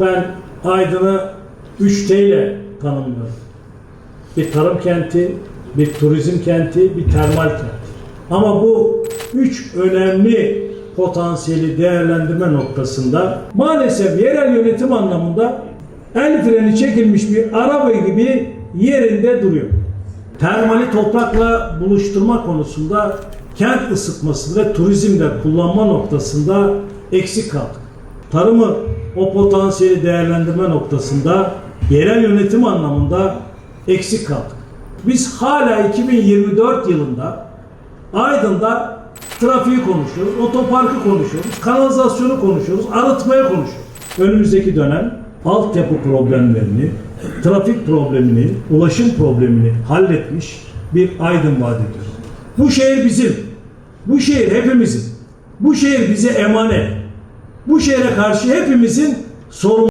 Ben Aydın'ı 3T ile tanımlıyorum. Bir tarım kenti, bir turizm kenti, bir termal kent. Ama bu üç önemli potansiyeli değerlendirme noktasında maalesef yerel yönetim anlamında el freni çekilmiş bir araba gibi yerinde duruyor. Termali toprakla buluşturma konusunda kent ısıtması ve turizmde kullanma noktasında eksik kaldık. Tarımı o potansiyeli değerlendirme noktasında yerel yönetim anlamında eksik kaldık. Biz hala 2024 yılında Aydın'da trafiği konuşuyoruz, otoparkı konuşuyoruz, kanalizasyonu konuşuyoruz, arıtmayı konuşuyoruz. Önümüzdeki dönem altyapı problemlerini, trafik problemini, ulaşım problemini halletmiş bir Aydın vaat ediyoruz. Bu şehir bizim. Bu şehir hepimizin. Bu şehir bize emanet. Bu şehre karşı hepimizin sorumluluğu.